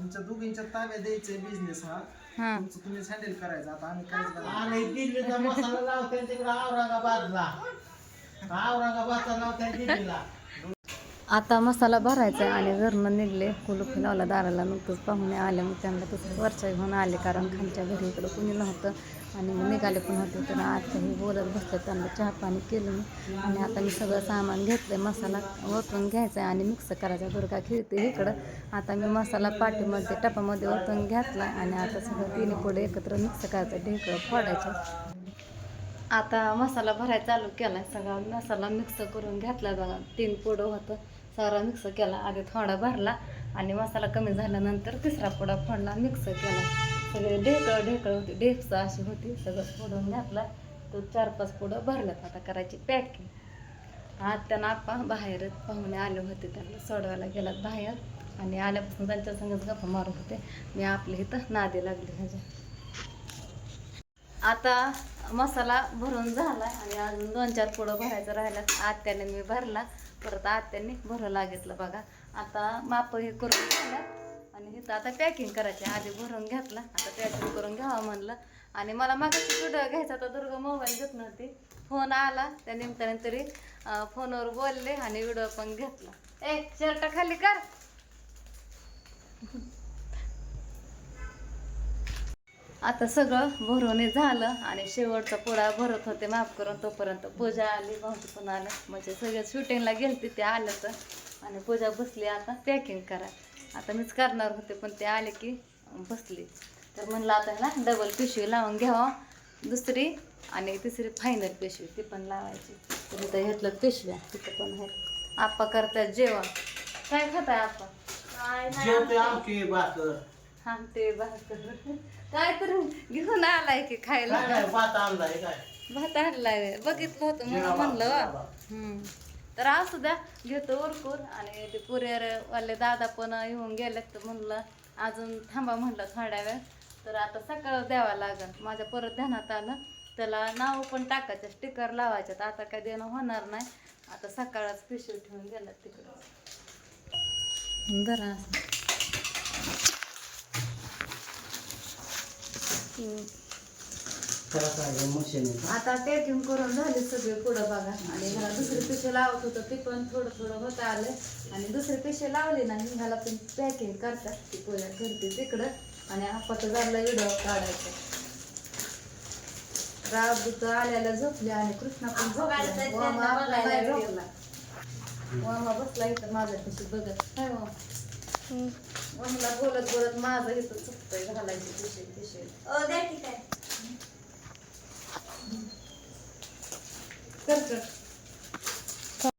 तुमच्या दोघींच्या ताब्यात द्यायचे बिझनेस हा. हा. तुमचं तुम्हीच हँडल करायचं. आता आम्ही काहीच करणार आणि दिल्लीचा मसाला औरंगाबादला. औरंगाबादचा लावते दिल्लीला. आता मसाला भरायचा आहे आणि घरनं निघले कुलूप लावला दाराला नुकतंच पाहुणे आले मग त्यांना तसंच वरच्या घेऊन आले कारण खालच्या घरी इकडं कुणी नव्हतं. आणि मग निघाले पण होते तर आता काही बोलत बसलं त्यांना चहा पाणी केलं मी. आणि आता मी सगळं सामान घेतलं मसाला ओतून घ्यायचा आहे आणि मिक्स करायचा दुर्गा खेळते इकडं. आता मी मसाला पाठीमध्ये टपामध्ये ओतून घेतला आणि आता सगळं तिन्ही पुढे एकत्र मिक्स करायचं ढेकळं फोडायचं. आता मसाला भरायला चालू केला सगळा मसाला मिक्स करून घेतला बघा तीन पुडं होतं. सारा मिक्स केला आधी थोडा भरला आणि मसाला कमी झाल्यानंतर तिसरा पुडा फोडला मिक्स केला. सगळे ढेकळं ढेकळं होती ढेपसं अशी होती सगळं फोडून घातला. तो चार पाच पुडं भरल्यात आता करायची पॅकिंग आज त्यांना आप्पा बाहेर पाहुणे आले होते त्यांना सोडवायला गेलात बाहेर. आणि आल्यापासून त्यांच्या संगच गप्पा मारत होते. मी आपल्या इथं नादी लागली ह्याच्या. आता मसाला भरून झाला आणि अजून दोन चार पुढं भरायचं राहिलं आत्याने मी भरला. परत आत्याने भरू लागितलं बघा. आता माप हे करून झालं आणि इथं आता पॅकिंग करायची. आधी भरून घेतला आता पॅकिंग करून घ्यावं म्हणलं. आणि मला मागाशी व्हिडिओ घ्यायचा तर दुर्ग मोबाईल घेत नव्हती. फोन आला त्या निमित्ताने तरी फोनवर बोलले आणि व्हिडिओ पण घेतला. ए शर्ट खाली कर. आता सगळं भरून झालं आणि शेवटचा पुडा भरत होते माफ करून तोपर्यंत पूजा आली भाऊजी पण आलं. म्हणजे सगळं शूटिंगला गेलते ते आलं तर. आणि पूजा बसली आता पॅकिंग करा आता मीच करणार होते पण ते आले की बसली. तर म्हणलं आता ना डबल पिशवी लावून घ्यावं दुसरी आणि तिसरी फायनल पिशवी ती पण लावायची. तर इथं घेतलं पिशव्या तिथं पण आहेत आप्पा करतात जेवण. काय खाताय आप्पा? आमची भाकर काय तर घेऊन आलाय की खायला. भात आणलाय काय? भात आणलाय. बघितलं होतं म्हणून म्हणलं. तर असू द्या घेतो उरकून आणि ते कुरिअर वाले दादा पण येऊन गेलेत तर म्हणलं अजून थांबा म्हणलं थोड्या वेळ. तर आता सकाळ द्यावा लागेल माझ्या परत ध्यानात आलं. त्याला नाव पण टाकायचं स्टिकर लावायचं आता काय देणं होणार नाही. आता सकाळच पिशवी ठेवून गेलं तिकडं. जरा त्याला काय मशीन आहे आता पॅकिंग करून झाले सगळे पुढं बघा. आणि ह्याला दुसरे पिशे लावत होतं ते पण थोडं थोडं होत आलं आणि दुसरे पिशे लावले नाही ह्याला पण पॅकिंग करतात. ती पूजा करते तिकडं. आणि आपाचं झालं व्हिडिओ काढायचं. राबूत आल्याला झोपले आणि कृष्णा पण झोपला. वामा आपला नाही झोपला. वामा बसला इथं माझ्या पिशी बघत. काय वामा वामला बोलत बोलत माझं इथं घालायची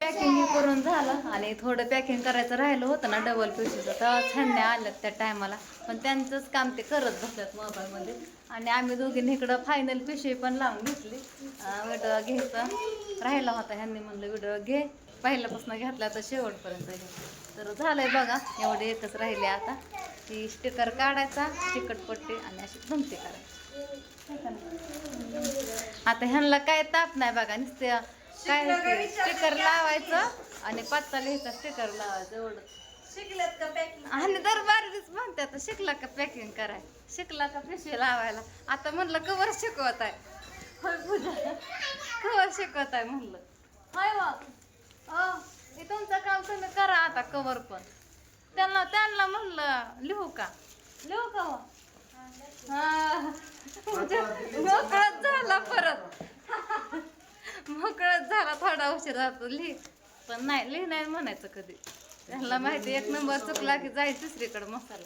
पॅकिंग करून झालं आणि थोडं पॅकिंग करायचं राहिलं होतं ना डबल पिशवीचं. तेव्हा छानने आलं त्या टायमाला. पण त्यांचंच काम ते करत बसल्यात मोबाईलमध्ये. आणि आम्ही दोघींनी इकडं फायनल पिशवी पण लावून घेतली. व्हिडिओ घ्यायचा राहिला होता. ह्यांनी म्हणलं व्हिडिओ घे. पहिल्यापासून घेतला तर शेवटपर्यंत घे. तर झालंय बघा एवढे एकच राहिले आता. ती स्टिकर काढायचा चिकटपट्टी आणि अशी गमती करायची. का? आता ह्यांना काय ताप नाही बघा नुसते काय स्टिकर लावायचं आणि पत्ता लिहायचा स्टिकर लावायचं एवढं. आणि दर बारीच म्हणते आता शिकला का पॅकिंग कराय? शिकला का पिशवी लावायला? आता म्हणलं कवर शिकवत आहे. होय पूजा कवर शिकवत आहे म्हणलं. होय हे तुमचं काम तुम्ही करा आता कवर पण. त्यांना त्यांना म्हणलं लिहू का? लिहू का? हा. मोकळत झाला परत. मोकळत झाला थोडा उशीर जातो लिह. पण नाही लिह नाही म्हणायचं कधी. त्यांना माहिती एक नंबर चुकला की जायचं दुसरीकडे मसाला.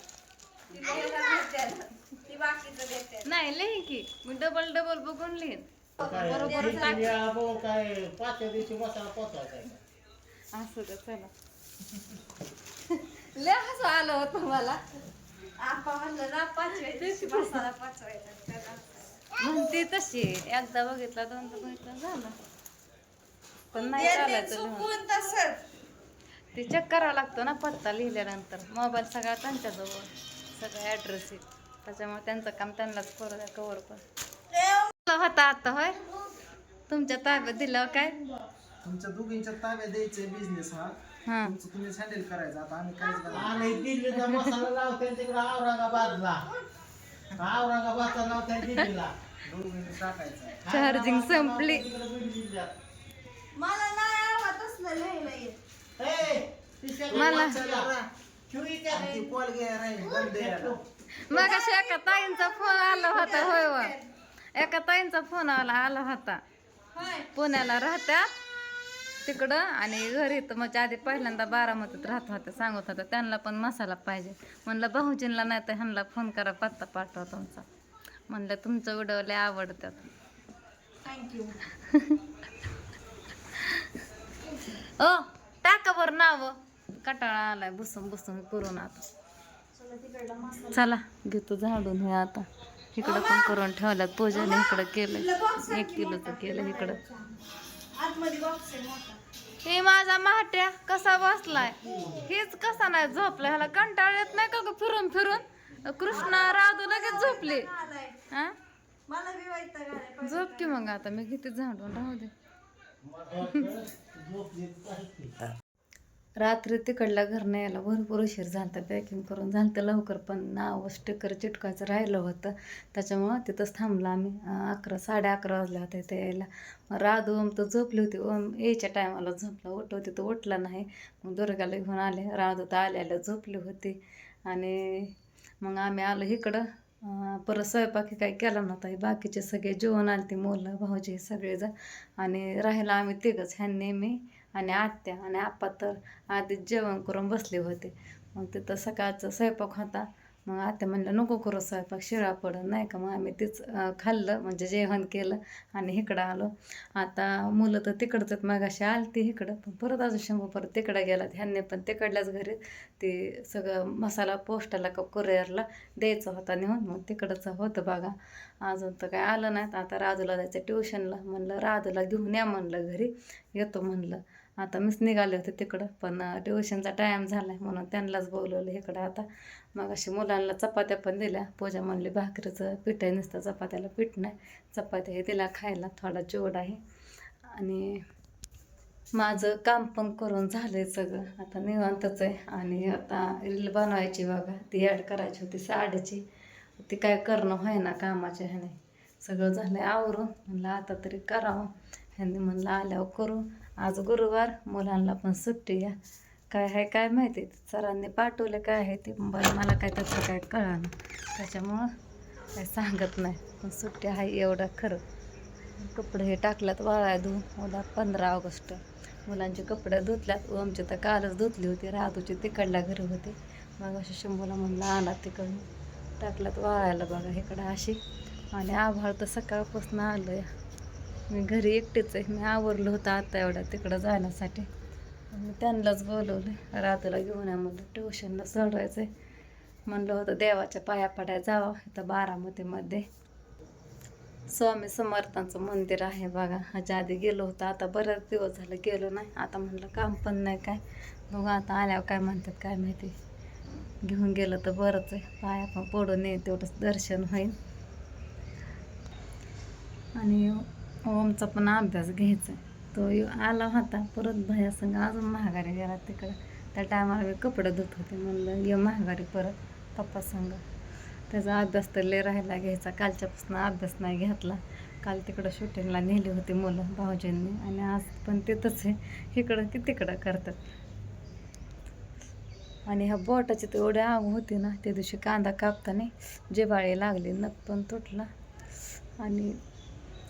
नाही लिही की. मी डबल डबल बघून लिहीन. बरोबर? असं का चला. लय हसू आलं होतं मला. म्हणते तशी एकदा बघितला दोनदा बघितलं झालं. पण नाही चालायचं लिहून. ते चेक करावं लागतो ना पत्ता लिहिल्यानंतर. मोबाईल सगळा त्यांच्याजवळ सगळं ॲड्रेस आहे. त्याच्यामुळे त्यांचं काम त्यांनाच करू द्या कवर पण होता आता होय? तुमच्या ताब्यात दिल्यावर काय? तुमच्या दोघींच्या ताब्यात द्यायचे बिझनेस हा. हा. तुमचं तुम्हीच हँडल करायचं. आता आम्ही काहीच करणार आणि दिल्लीचा मसाला लावते तिकडे औरंगाबादला. औरंगाबादचा लावते दिल्लीला. दोघींनी टाकायचं चार्जिंग संपली. तिकडे बीड जिल्ह्यात. मला नाही आवडत असलं लिहायला येत ए, तिच्या मला- चुरी त्या- ती पोल घे राहील बंद यायला. मग अशा एका ताईंचा फोन आला होता होय व. एका ताईंचा फोन आला आला होता. होय. पुण्याला राहत्या. तिकडं आणि घरी तर म्हणजे आधी पहिल्यांदा बारामतीत राहत होत्या सांगत होत्या त्यांना पण मसाला पाहिजे. म्हणलं भाऊजींना नाही तर ह्यांना फोन करा पत्ता पाठवा तुमचा. म्हणलं तुमचं व्हिडिओ लय आवडतात. थँक्यू. ओ टाका बरं नाव. कटाळा आलाय बसून बसून करून आता. चला घेतो झाडून हे आता. इकडं पण करून ठेवल्यात पूजाने इकडं केलं एक किलोचं केलं इकडं. आतमध्ये बॉक्स आहे मोठा. हे माझा महाट्या कसा बसलाय? हेच कसा नाही झोपला ह्याला कंटाळ येत नाही का ग फिरून फिरून? कृष्णा राधू लगेच झोपले. हा? मला बी झोप की मग आता? मी किती झाडून. राहू दे. रात्री तिकडला घर नाही. रात्री तिकडल्या घरनं यायला भरपूर उशीर झालता पॅकिंग करून झालं लवकर पण नाव स्टिकर चिटकायचं राहिलं होतं. त्याच्यामुळं तिथंच थांबलं आम्ही. अकरा साडे अकरा वाजल्या होत्या ते यायला. मग राधू ओम तर झोपली होती. ओम यायच्या टायमाला झोपला. उठवते तर उठला नाही. मग दुर्गाला घेऊन आले. राधू तर आल्याला आल्या झोपली होती. आणि मग आम्ही आलो इकडं. परत स्वयंपाकी काही केला नव्हता. हे बाकीचे सगळे जेवण आले ते मुलं भाऊजी सगळेजण. आणि राहायला आम्ही तिघंच. ह्यांनी मी आणि आत्या आणि आप्पा तर आधीच जेवण करून बसले होते. मग तिथं सकाळचा स्वयंपाक होता. मग आत्या म्हणलं नको करू स्वयंपाक शिळा पडत नाही का? मग आम्ही तेच खाल्लं म्हणजे जेवण केलं आणि इकडं आलो. आता मुलं तर तिकडचंच मग अशी आलती इकडं पण परत अजून शंभर परत तिकडं गेला ह्यांनी पण तिकडल्याच घरी. ते सगळं मसाला पोस्टाला का कुरिअरला द्यायचा होता नेऊन मग तिकडंच होतं बघा. अजून तर काय आलं नाही आता राजूला जायचं ट्युशनला. म्हणलं राजूला घेऊन या म्हणलं घरी. येतो म्हणलं. आता मीच निघाले होते तिकडं पण ट्युशनचा टाईम झाला म्हणून त्यांनाच बोलवलं इकडं आता. मग अशी मुलांना चपात्या पण दिल्या. पूजा म्हणली भाकरीचं पीठ आहे नुसतं चपात्याला पीठ नाही. चपात्या हे दिल्या खायला थोडा जोड आहे. आणि माझं काम पण करून झालं आहे सगळं. आता निवांतच आहे. आणि आता रील बनवायची बघा. ती ॲड करायची होती साडीची. ती काय करणं होय ना कामाच्या ह्याने. सगळं झालं आहे आवरून. म्हणलं आता तरी करावं. ह्यांनी म्हणलं आल्यावर करू. आज गुरुवार मुलांना पण सुट्टी या काय आहे काय माहिती? सरांनी पाठवलं काय आहे ते बरं मला काय त्याचं काय कळालं. त्याच्यामुळं काय सांगत नाही. पण सुट्टी आहे एवढं खरं. कपडे हे टाकल्यात वाळा धुवून उद्या पंधरा ऑगस्ट. मुलांचे कपडे धुतल्यात. आमची तर कालच धुतली होती. राधूची तिकडल्या घरी होते. मग अशा शंभूला म्हणलं आणा तिकडून. टाकल्यात वाळायला बघा इकडं अशी. आणि आभाळ तर सकाळपासून आलं आहे मी घरी एकटीच आहे. मी आवरलं होतं आता एवढ्या तिकडं जाण्यासाठी. मी त्यांनाच बोलवलं रात्रीला घेऊन या म्हणलं. ट्युशनला सोडवायचं आहे म्हणलं होतं देवाच्या पाया पडाय जावं इथं बारामतीमध्ये स्वामी समर्थांचं मंदिर आहे बघा. ह्याच्या आधी गेलो होतं. आता बरेच दिवस झालं गेलो नाही. आता म्हणलं काम पण नाही काय. बघू आता आल्यावर काय म्हणतात काय माहिती. घेऊन गेलं तर बरंच आहे. पाया पण पडून ये तेवढंच दर्शन होईल. आणि ओमचा पण अभ्यास घ्यायचा. तो आला होता परत भयासंग अजून महागारी गेला तिकडं. त्या टायमाला मी कपडे धुत होते म्हणलं ये महागारी परत पप्पा संग. त्याचा अभ्यास तर लय राहायला घ्यायचा. कालच्यापासून अभ्यास नाही घेतला. काल तिकडं शूटिंगला नेली होती मुलं भाऊजींनी. आणि आज पण तिथंच आहे. इकडं की तिकडं करतात. आणि ह्या बोटाची तर एवढी आग होती ना त्या दिवशी कांदा कापताना जिवाळी लागली नख पण तुटला. आणि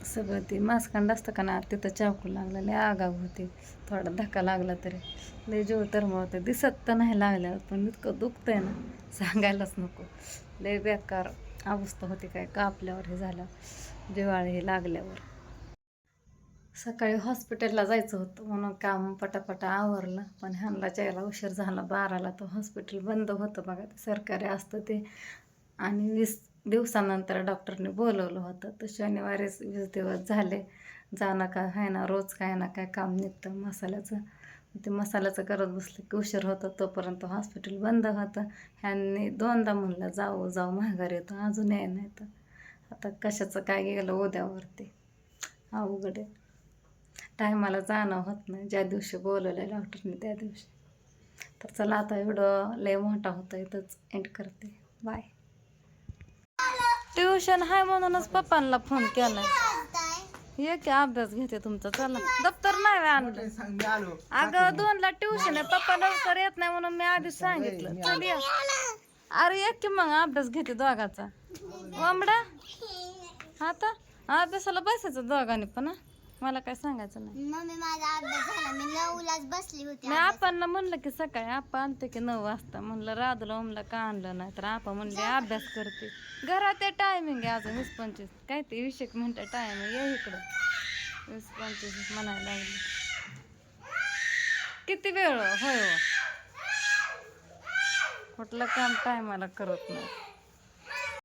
सगळं ते मास्कांड असतं का ना तिथं चाकू लागलं लय आगाव होती. थोडा धक्का लागला तरी. लय जीव तर दिसत तर नाही लागल्यावर पण इतकं दुखतंय ना सांगायलाच नको. लय बेकार अवस्था होती काय कापल्यावर हे झालं दिवाळी हे लागल्यावर. सकाळी हॉस्पिटलला जायचं होतं म्हणून काम पटापटा आवरलं पण ह्यांना जायला उशीर झाला बाराला तर हॉस्पिटल बंद होतं बघा ते सरकारी असतं ते. आणि वीस दिवसानंतर डॉक्टरने बोलवलं होतं. तर शनिवारीच वीस दिवस झाले. जा ना काय आहे ना रोज काय ना काय काम निघतं मसाल्याचं. ते मसाल्याचं करत बसलं की उशीर होतं. तोपर्यंत हॉस्पिटल बंद होतं. ह्यांनी दोनदा म्हणलं जाऊ जाऊ माघार येतो. अजून याय नाही तर. आता कशाचं काय गेलं उद्यावरती? अवघड आहे. टायमाला जाणं होत नाही. ज्या दिवशी बोलवलं डॉक्टरने त्या दिवशी. तर चला आता एवढं लय मोठा होतं इथंच एंड करते. बाय ट्युशन हाय म्हणूनच पप्पांना फोन केलाय. ये की अभ्यास घेते तुमचा चला. दप्तर नाही आणलं? अगं दोनला ट्युशन आहे पप्पा लवकर येत नाही म्हणून मी आधीच सांगितलं. चल ये. अरे एक की मग अभ्यास घेते दोघाचा. वामडा आता अभ्यासाला बसायचं दोघांनी पण? मला काय सांगायचं नाही. मम्मी माझा अभ्यास झाला. मी नऊलाच बसली होती मी आपण म्हणलं की सकाळी आपण आणतो की नऊ वाजता. म्हणलं राधूला ओमला का आणलं नाही? तर आपण म्हणले अभ्यास करते. घरात ते टायमिंग आहे अजून वीस पंचवीस. काय ते वीस एक मिनटं टायमिंग ये इकडं. वीस पंचवीस म्हणायला लागले. किती वेळ? होय हो. कुठलं काम टायमाला करत नाही.